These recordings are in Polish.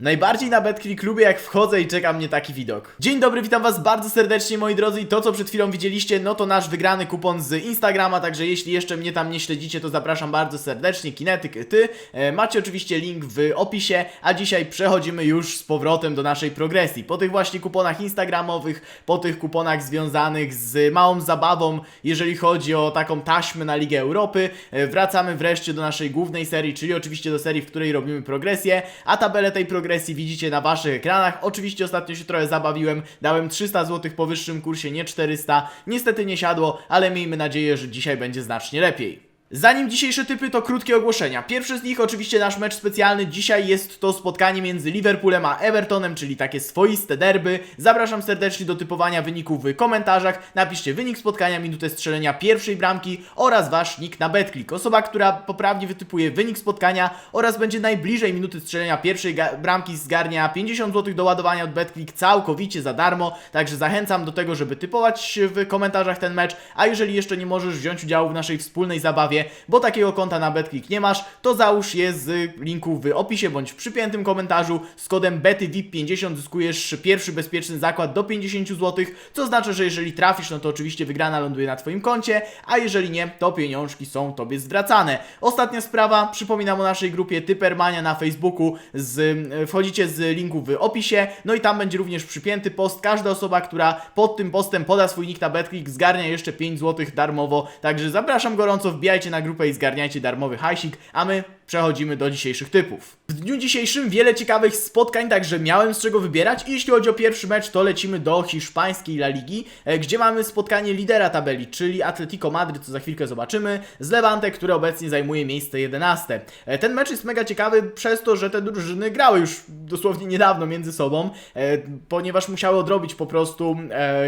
Najbardziej na BetClick lubię jak wchodzę i czeka mnie taki widok. Dzień dobry, witam was bardzo serdecznie moi drodzy i to co przed chwilą widzieliście, no to nasz wygrany kupon z Instagrama, także jeśli jeszcze mnie tam nie śledzicie, to zapraszam bardzo serdecznie, Kinetyk ty. E, macie oczywiście link w opisie, a dzisiaj przechodzimy już z powrotem do naszej progresji. Po tych właśnie kuponach instagramowych, po tych kuponach związanych z małą zabawą, jeżeli chodzi o taką taśmę na Ligę Europy, e, wracamy wreszcie do naszej głównej serii, czyli oczywiście do serii, w której robimy progresję, a tabelę tej progresji widzicie na waszych ekranach. Oczywiście ostatnio się trochę zabawiłem, dałem 300 zł po wyższym kursie, nie 400. Niestety nie siadło, ale miejmy nadzieję, że dzisiaj będzie znacznie lepiej. Zanim dzisiejsze typy, to krótkie ogłoszenia. Pierwszy z nich oczywiście nasz mecz specjalny. Dzisiaj jest to spotkanie między Liverpoolem a Evertonem, czyli takie swoiste derby. Zapraszam serdecznie do typowania wyników w komentarzach. Napiszcie wynik spotkania, minutę strzelenia pierwszej bramki oraz wasz nick na BetClick. Osoba, która poprawnie wytypuje wynik spotkania oraz będzie najbliżej minuty strzelenia pierwszej bramki zgarnia 50 zł do ładowania od BetClick całkowicie za darmo. Także zachęcam do tego, żeby typować w komentarzach ten mecz, a jeżeli jeszcze nie możesz wziąć udziału w naszej wspólnej zabawie, bo takiego konta na BetClick nie masz, to załóż je z linku w opisie bądź w przypiętym komentarzu. Z kodem BETYVIP50 zyskujesz pierwszy bezpieczny zakład do 50 zł, co oznacza, że jeżeli trafisz, no to oczywiście wygrana ląduje na Twoim koncie, a jeżeli nie, to pieniążki są Tobie zwracane. Ostatnia sprawa, przypominam o naszej grupie Typermania na Facebooku, z, wchodzicie z linku w opisie, no i tam będzie również przypięty post. Każda osoba, która pod tym postem poda swój nick na BetClick zgarnia jeszcze 5 zł darmowo, także zapraszam gorąco, wbijajcie na grupę i zgarniajcie darmowy hajsik, a my przechodzimy do dzisiejszych typów. W dniu dzisiejszym wiele ciekawych spotkań, także miałem z czego wybierać i jeśli chodzi o pierwszy mecz, to lecimy do hiszpańskiej La Ligi, e, gdzie mamy spotkanie lidera tabeli, czyli Atletico Madryt, co za chwilkę zobaczymy, z Levante, które obecnie zajmuje miejsce 11. E, Ten mecz jest mega ciekawy przez to, że te drużyny grały już dosłownie niedawno między sobą, e, ponieważ musiały odrobić po prostu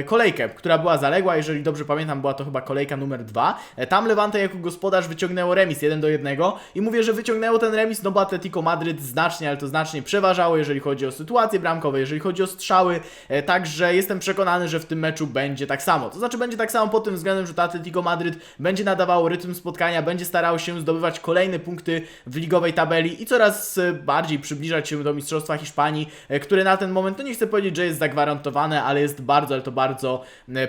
kolejkę, która była zaległa, jeżeli dobrze pamiętam, była to chyba kolejka numer 2. Tam Levante jako gospodarz wyciągnęło remis 1 do 1 i mówię, że wyciągnęło ten remis, no bo Atletico Madryt znacznie, ale to znacznie przeważało, jeżeli chodzi o sytuacje bramkowe, jeżeli chodzi o strzały, e, także jestem przekonany, że w tym meczu będzie tak samo. To znaczy będzie tak samo pod tym względem, że to Atletico Madryt będzie nadawało rytm spotkania, będzie starało się zdobywać kolejne punkty w ligowej tabeli i coraz e, bardziej przybliżać się do Mistrzostwa Hiszpanii, e, które na ten moment, no nie chcę powiedzieć, że jest zagwarantowane, ale jest bardzo, ale to bardzo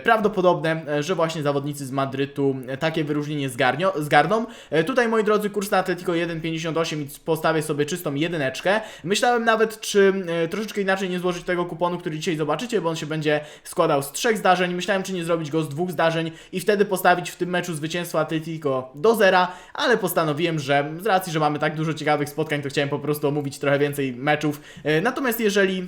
prawdopodobne, że właśnie zawodnicy z Madrytu takie wyróżnienie zgarnio, zgarną. Tutaj, moi drodzy, kurs na Atletico 1,58 i postawię sobie czystą jedyneczkę. Myślałem nawet, czy e, troszeczkę inaczej nie złożyć tego kuponu, który dzisiaj zobaczycie, bo on się będzie składał z trzech zdarzeń. Myślałem, czy nie zrobić go z dwóch zdarzeń i wtedy postawić w tym meczu zwycięstwo Atletico do zera, ale postanowiłem, że z racji, że mamy tak dużo ciekawych spotkań, to chciałem po prostu omówić trochę więcej meczów. E, Natomiast jeżeli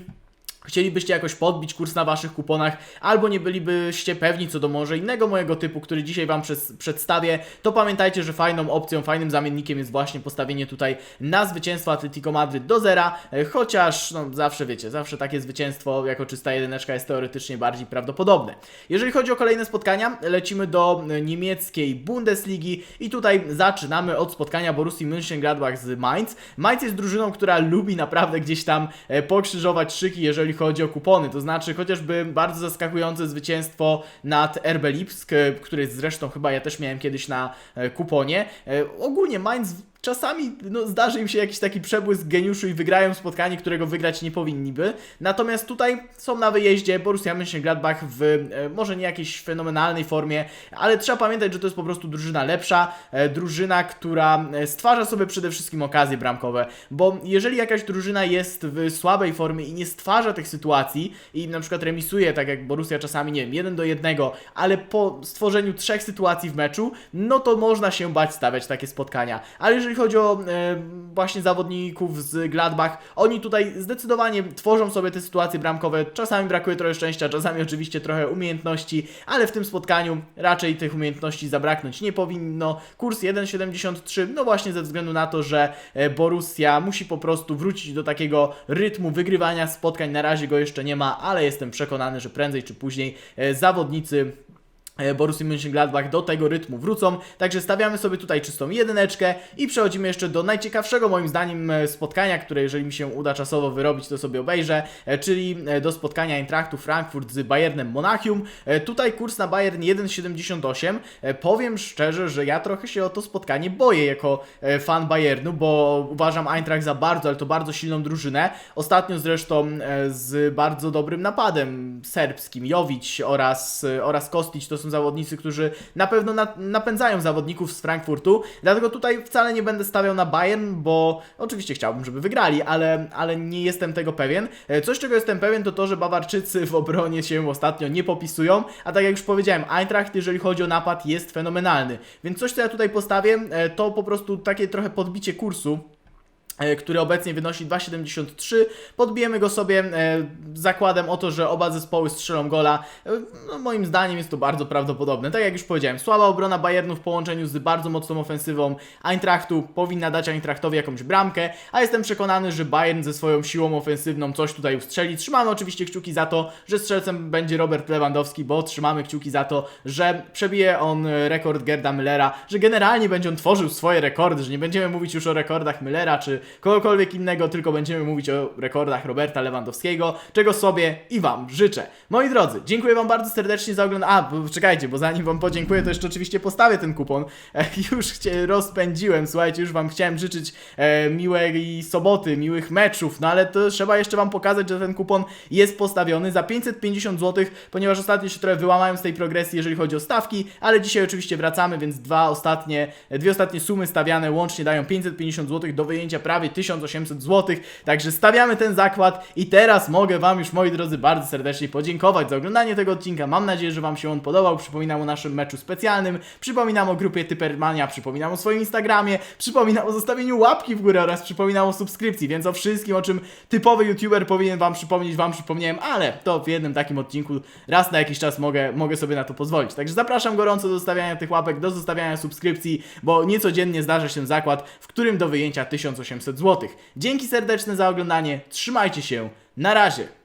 Chcielibyście jakoś podbić kurs na waszych kuponach, albo nie bylibyście pewni co do może innego mojego typu, który dzisiaj wam przez, przedstawię, to pamiętajcie, że fajną opcją, fajnym zamiennikiem jest właśnie postawienie tutaj na zwycięstwo Atletico Madryt do zera, e, chociaż no zawsze wiecie, zawsze takie zwycięstwo jako czysta jedyneczka jest teoretycznie bardziej prawdopodobne. Jeżeli chodzi o kolejne spotkania, lecimy do e, niemieckiej Bundesligi i tutaj zaczynamy od spotkania Borussii Mönchengladbach z Mainz. Mainz jest drużyną, która lubi naprawdę gdzieś tam e, pokrzyżować szyki, jeżeli chodzi o kupony. To znaczy chociażby bardzo zaskakujące zwycięstwo nad RB Lipsk, e, który zresztą chyba ja też miałem kiedyś na e, kuponie. E, Ogólnie Mainz czasami no, zdarzy im się jakiś taki przebłysk geniuszu i wygrają spotkanie, którego wygrać nie powinni by. Natomiast tutaj są na wyjeździe Borussia Mönchengladbach w e, może nie jakiejś fenomenalnej formie, ale trzeba pamiętać, że to jest po prostu drużyna lepsza, e, drużyna, która e, stwarza sobie przede wszystkim okazje bramkowe, bo jeżeli jakaś drużyna jest w słabej formie i nie stwarza tych sytuacji i na przykład remisuje, tak jak Borussia czasami, nie wiem, jeden do jednego, ale po stworzeniu trzech sytuacji w meczu, no to można się bać stawiać takie spotkania. Ale jeżeli chodzi o e, właśnie zawodników z Gladbach, oni tutaj zdecydowanie tworzą sobie te sytuacje bramkowe. Czasami brakuje trochę szczęścia, czasami oczywiście trochę umiejętności, ale w tym spotkaniu raczej tych umiejętności zabraknąć nie powinno. Kurs 1,73, no właśnie ze względu na to, że e, Borussia musi po prostu wrócić do takiego rytmu wygrywania spotkań. Na razie go jeszcze nie ma, ale jestem przekonany, że prędzej czy później e, zawodnicy Borussia Mönchengladbach do tego rytmu wrócą. Także stawiamy sobie tutaj czystą jedyneczkę i przechodzimy jeszcze do najciekawszego moim zdaniem e, spotkania, które jeżeli mi się uda czasowo wyrobić, to sobie obejrzę, e, czyli e, do spotkania Eintrachtu Frankfurt z Bayernem Monachium. E, Tutaj kurs na Bayern 1,78. E, Powiem szczerze, że ja trochę się o to spotkanie boję jako e, fan Bayernu, bo uważam Eintracht za bardzo, ale to bardzo silną drużynę. Ostatnio zresztą e, z bardzo dobrym napadem serbskim, Jovic oraz, e, oraz Kostić to są zawodnicy, którzy na pewno na, napędzają zawodników z Frankfurtu. Dlatego tutaj wcale nie będę stawiał na Bayern, bo oczywiście chciałbym, żeby wygrali, ale, ale nie jestem tego pewien. E, Coś, czego jestem pewien, to to, że Bawarczycy w obronie się ostatnio nie popisują, a tak jak już powiedziałem, Eintracht, jeżeli chodzi o napad, jest fenomenalny. Więc coś, co ja tutaj postawię, e, to po prostu takie trochę podbicie kursu który obecnie wynosi 2,73. Podbijemy go sobie e, zakładem o to, że oba zespoły strzelą gola. E, no, moim zdaniem jest to bardzo prawdopodobne. Tak jak już powiedziałem, słaba obrona Bayernu w połączeniu z bardzo mocną ofensywą Eintrachtu powinna dać Eintrachtowi jakąś bramkę, a jestem przekonany, że Bayern ze swoją siłą ofensywną coś tutaj ustrzeli. Trzymamy oczywiście kciuki za to, że strzelcem będzie Robert Lewandowski, bo trzymamy kciuki za to, że przebije on e, rekord Gerda Müllera, że generalnie będzie on tworzył swoje rekordy, że nie będziemy mówić już o rekordach Müllera czy kogokolwiek innego, tylko będziemy mówić o rekordach Roberta Lewandowskiego, czego sobie i Wam życzę. Moi drodzy, dziękuję Wam bardzo serdecznie za oglądanie. A, bo czekajcie, bo zanim Wam podziękuję, to jeszcze oczywiście postawię ten kupon. E, już cię rozpędziłem, słuchajcie, już Wam chciałem życzyć e, miłej soboty, miłych meczów, no ale to trzeba jeszcze Wam pokazać, że ten kupon jest postawiony za 550 zł, ponieważ ostatnio się trochę wyłamałem z tej progresji, jeżeli chodzi o stawki, ale dzisiaj oczywiście wracamy, więc dwa ostatnie, dwie ostatnie sumy stawiane łącznie dają 550 zł do wyjęcia prawie 1800 zł, także stawiamy ten zakład i teraz mogę Wam już, moi drodzy, bardzo serdecznie podziękować za oglądanie tego odcinka. Mam nadzieję, że Wam się on podobał. Przypominam o naszym meczu specjalnym, przypominam o grupie Typermania, przypominam o swoim Instagramie, przypominam o zostawieniu łapki w górę oraz przypominam o subskrypcji, więc o wszystkim, o czym typowy YouTuber powinien Wam przypomnieć, Wam przypomniałem, ale to w jednym takim odcinku raz na jakiś czas mogę, mogę sobie na to pozwolić. Także zapraszam gorąco do zostawiania tych łapek, do zostawiania subskrypcji, bo niecodziennie zdarza się zakład, w którym do wyjęcia 1800 zł. Dzięki serdeczne za oglądanie, trzymajcie się, na razie!